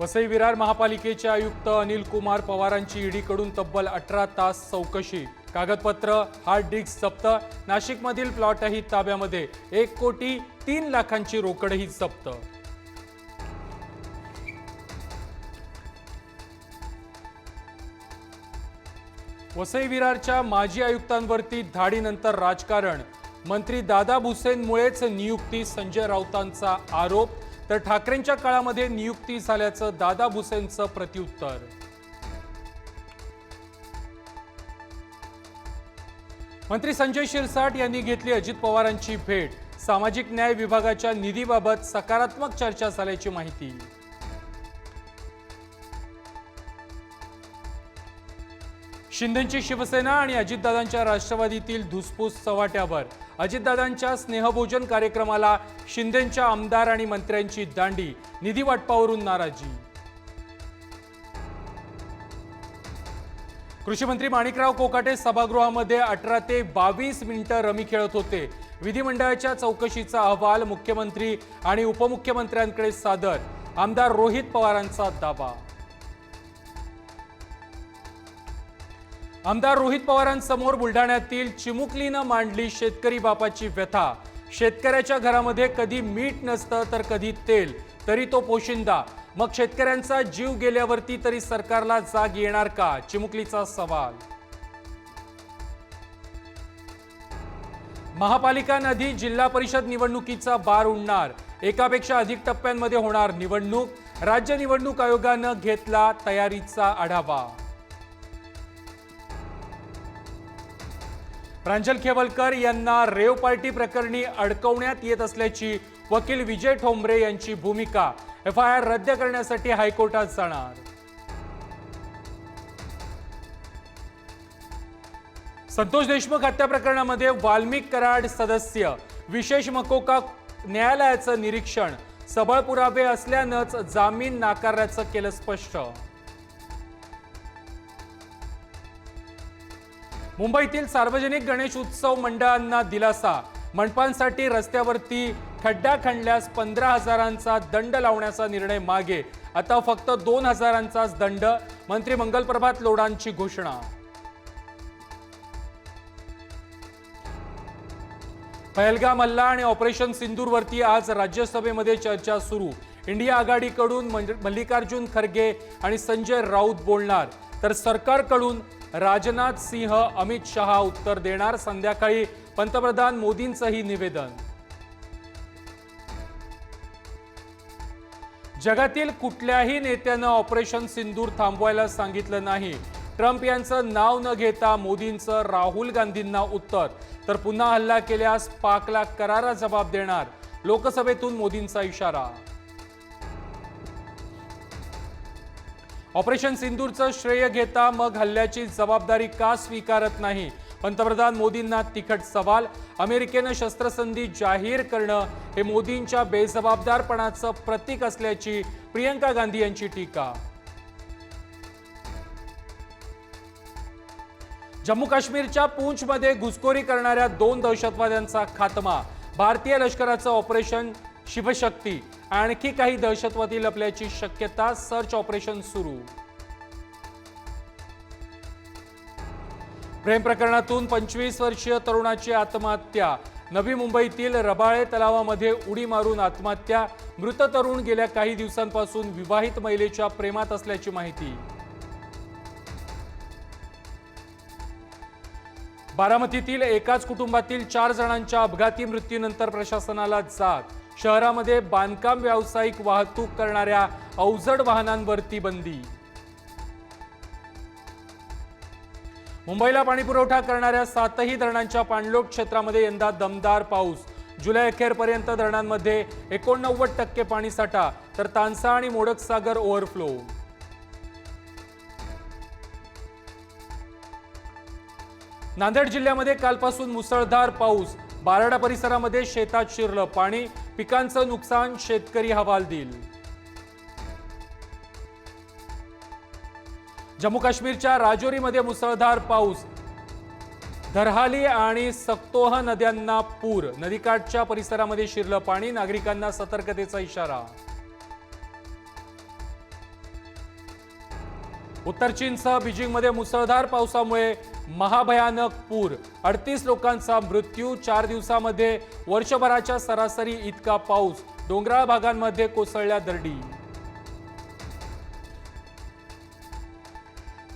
वसई विरार महापालिकेचे आयुक्त अनिल कुमार पवारांची ईडीकडून तब्बल अठरा तास चौकशी. कागदपत्र हार्ड डिस्क जप्त नाशिकमधील प्लॉटही ताब्यामध्ये. एक कोटी तीन लाखांची रोकडही जप्त. वसई विरारच्या माजी आयुक्तांवरती धाडीनंतर राजकारण. मंत्री दादा भुसेनमुळेच नियुक्ती संजय राऊतांचा आरोप तर ठाकरेंच्या काळामध्ये नियुक्ती झाल्याचं दादा भुसेनचं प्रत्युत्तर. मंत्री संजय शिरसाट यांनी घेतली अजित पवारांची भेट. सामाजिक न्याय विभागाच्या निधीबाबत सकारात्मक चर्चा झाल्याची माहिती. शिंदेची शिवसेना आणि अजितदादांच्या राष्ट्रवादीतील धुसफूस चव्हाट्यावर. अजितदादांच्या स्नेहभोजन कार्यक्रमाला शिंदेच्या आमदार आणि मंत्र्यांची दांडी निधी वाटपावरून नाराजी. कृषीमंत्री माणिकराव कोकाटे सभागृहामध्ये अठरा ते बावीस मिनिटं रमी खेळत होते. विधिमंडळाच्या चौकशीचा अहवाल मुख्यमंत्री आणि उपमुख्यमंत्र्यांकडे सादर. आमदार रोहित पवारांचा दावा. आमदार रोहित पवारांसमोर बुलढाण्यातील चिमुकलीनं मांडली शेतकरी बापाची व्यथा. शेतकऱ्याच्या घरामध्ये कधी मीठ नसतं तर कधी तेल तरी तो पोशिंदा. मग शेतकऱ्यांचा जीव गेल्यावरती तरी सरकारला जाग येणार का? चिमुकलीचा सवाल. महापालिका नदी जिल्हा परिषद निवडणुकीचा बार उडणार. एकापेक्षा अधिक टप्प्यांमध्ये होणार निवडणूक. राज्य निवडणूक आयोगानं घेतला तयारीचा आढावा. प्रांजल खेवलकर यांना रेव पार्टी प्रकरणी अडकवण्यात येत असल्याची वकील विजय ठोंबरे यांची भूमिका एफ आय आर रद्द करण्यासाठी हायकोर्टात जाणार. संतोष देशमुख हत्या प्रकरणामध्ये वाल्मिक कराड सदस्य विशेष मकोका न्यायालयाचं निरीक्षण सबळ पुरावे असल्यानंच जामीन नाकारल्याचं केलं स्पष्ट. मुंबईतील सार्वजनिक गणेश उत्सव मंडळांना दिलासा. मंडपांसाठी रस्त्यावरती खड्डा खणल्यास पंधरा हजारांचा दंड लावण्याचा निर्णय मागे. आता फक्त दोन हजारांचाच दंड. मंत्री मंगलप्रभात लोडांची घोषणा. पहलगाम हल्ला आणि ऑपरेशन सिंदूरवरती आज राज्यसभेमध्ये चर्चा सुरू. इंडिया आघाडीकडून मल्लिकार्जुन खरगे आणि संजय राऊत बोलणार. तर सरकारकडून राजनाथ सिंह अमित शहा उत्तर देणार. संध्याकाळी पंतप्रधान मोदींचंही निवेदन. जगातील कुठल्याही नेत्यानं ऑपरेशन सिंदूर थांबवायला सांगितलं नाही. ट्रम्प यांचं नाव न घेता मोदींचं राहुल गांधींना उत्तर. तर पुन्हा हल्ला केल्यास पाकला करारा जबाब देणार. लोकसभेतून मोदींचा इशारा. ऑपरेशन सिंदूरचं श्रेय घेता मग हल्ल्याची जबाबदारी का स्वीकारत नाही? पंतप्रधान मोदींना तिखट सवाल अमेरिकेनं शस्त्रसंधी जाहीर करणं हे मोदींच्या बेजबाबदारपणाचं प्रतीक असल्याची प्रियंका गांधी यांची टीका. जम्मू काश्मीरच्या पूंछमध्ये घुसखोरी करणाऱ्या दोन दहशतवाद्यांचा खात्मा भारतीय लष्कराचं ऑपरेशन शिवशक्ती. आणखी काही दहशतवादी लपल्याची शक्यता सर्च ऑपरेशन सुरू. प्रेम प्रकरणातून पंचवीस वर्षीय तरुणाची आत्महत्या. नवी मुंबईतील रबाळे तलावामध्ये उडी मारून आत्महत्या. मृत तरुण गेल्या काही दिवसांपासून विवाहित महिलेच्या प्रेमात असल्याची माहिती. बारामतीतील एकाच कुटुंबातील चार जणांच्या अपघाती मृत्यूनंतर प्रशासनाला जाग. शहरामध्ये बांधकाम व्यावसायिक वाहतूक करणाऱ्या अवजड वाहनांवरती बंदी. मुंबईला पाणीपुरवठा करणाऱ्या सातही धरणांच्या पाणलोट क्षेत्रामध्ये यंदा दमदार पाऊस. जुलै अखेरपर्यंत धरणांमध्ये एकोणनव्वद टक्के पाणीसाठा तर तानसा आणि मोडकसागर ओव्हरफ्लो. नांदेड जिल्ह्यामध्ये कालपासून मुसळधार पाऊस बाराडा परिसरामध्ये शेतात शिरलं पाणी पिकांचं नुकसान शेतकरी हवालदिल जम्मू काश्मीरच्या राजौरीमध्ये मुसळधार पाऊस. धरहाली आणि सक्तोह नद्यांना पूर. नदीकाठच्या परिसरामध्ये शिरलं पाणी नागरिकांना सतर्कतेचा इशारा. उत्तर चीनसह बीजिंगमध्ये मुसळधार पावसामुळे महाभयानक पूर. अडतीस लोकांचा मृत्यू चार दिवसामध्ये वर्षभराच्या सरासरी इतका पाऊस. डोंगराळ भागांमध्ये कोसळल्या दरडी.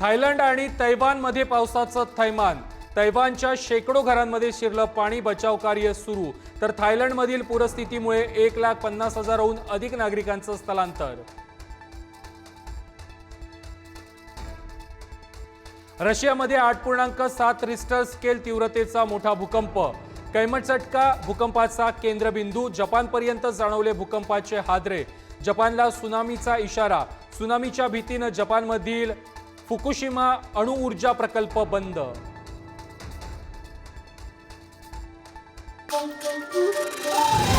थायलंड आणि तैवानमध्ये पावसाचं थैमान. तैवानच्या शेकडो घरांमध्ये शिरलं पाणी बचाव कार्य सुरू. तर थायलंडमधील पूरस्थितीमुळे एक लाख पन्नास हजारहून अधिक नागरिकांचं स्थलांतर. रशियामध्ये आठ पूर्णांक सात रिस्टर स्केल तीव्रतेचा मोठा भूकंप. कैमटचटका भूकंपाचा केंद्रबिंदू जपानपर्यंत जाणवले भूकंपाचे हादरे. जपानला सुनामीचा इशारा. सुनामीच्या भीतीनं जपानमधील फुकुशिमा अणुऊर्जा प्रकल्प बंद. Thank you.